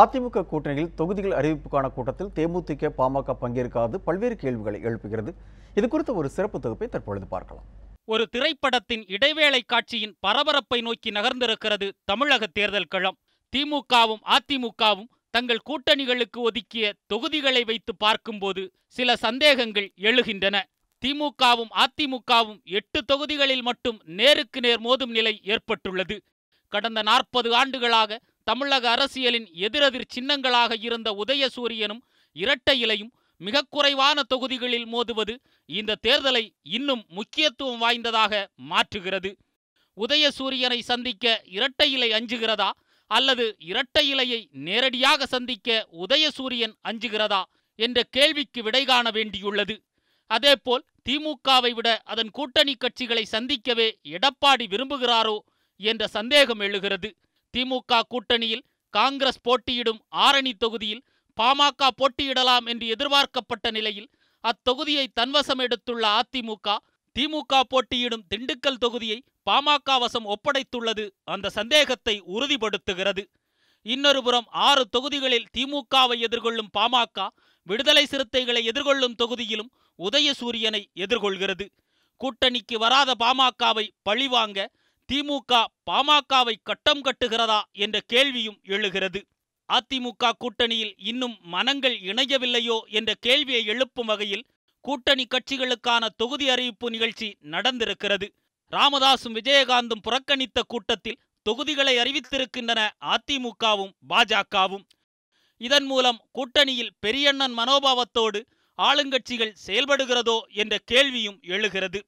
அதிமுக கூட்டணியில் தொகுதிகள் அறிவிப்புக்கான கூட்டத்தில் தேமுதிக பாமக பங்கேற்காது பல்வேறு கேள்விகளை எழுப்புகிறது. இது குறித்த ஒரு சிறப்பு தொகுப்பை தற்பொழுது பார்க்கலாம். ஒரு திரைப்படத்தின் இடைவேளை காட்சியின் பரபரப்பை நோக்கி நகர்ந்திருக்கிறது தமிழக தேர்தல் களம். திமுகவும் அதிமுகவும் தங்கள் கூட்டணிகளுக்கு ஒதுக்கிய தொகுதிகளை வைத்து பார்க்கும்போது சில சந்தேகங்கள் எழுகின்றன. திமுகவும் அதிமுகவும் எட்டு தொகுதிகளில் மட்டும் நேருக்கு நேர் மோதும் நிலை ஏற்பட்டுள்ளது. கடந்த நாற்பது ஆண்டுகளாக தமிழக அரசியலின் எதிரெதிர் சின்னங்களாக இருந்த உதயசூரியனும் இரட்டை இலையும் மிக குறைவான தொகுதிகளில் மோதுவது இந்த தேர்தலை இன்னும் முக்கியத்துவம் வாய்ந்ததாக மாற்றுகிறது. உதயசூரியனை சந்திக்க இரட்டை இலை அஞ்சுகிறதா? அல்லது இரட்டை இலையை நேரடியாக சந்திக்க உதயசூரியன் அஞ்சுகிறதா? என்ற கேள்விக்கு விடை காண வேண்டியுள்ளது. அதேபோல் திமுகவை விட அதன் கூட்டணி கட்சிகளை சந்திக்கவே எடப்பாடி விரும்புகிறாரோ? என்ற சந்தேகம் எழுகிறது. திமுக கூட்டணியில் காங்கிரஸ் போட்டியிடும் ஆரணி தொகுதியில் பாமக போட்டியிடலாம் என்று எதிர்பார்க்கப்பட்ட நிலையில் அத்தொகுதியை தன்வசம் எடுத்துள்ள அதிமுக திமுக போட்டியிடும் திண்டுக்கல் தொகுதியை பாமக வசம் ஒப்படைத்துள்ளது அந்த சந்தேகத்தை உறுதிப்படுத்துகிறது. இன்னொரு புறம் ஆறு தொகுதிகளில் திமுகவை எதிர்கொள்ளும் பாமக விடுதலை சிறுத்தைகளை எதிர்கொள்ளும் தொகுதியிலும் உதயசூரியனை எதிர்கொள்கிறது. கூட்டணிக்கு வராத பாமகவை பழிவாங்க திமுக பாமகவை கட்டம் கட்டுகிறதா என்ற கேள்வியும் எழுகிறது. அதிமுக கூட்டணியில் இன்னும் மனங்கள் இணையவில்லையோ என்ற கேள்வியை எழுப்பும் வகையில் கூட்டணி கட்சிகளுக்கான தொகுதி அறிவிப்பு நிகழ்ச்சி நடந்திருக்கிறது. ராமதாசும் விஜயகாந்தும் புறக்கணித்த கூட்டத்தில் தொகுதிகளை அறிவித்திருக்கின்றன அதிமுகவும் பாஜகவும். இதன் மூலம் கூட்டணியில் பெரியண்ணன் மனோபாவத்தோடு ஆளுங்கட்சிகள் செயல்படுகிறதோ என்ற கேள்வியும் எழுகிறது.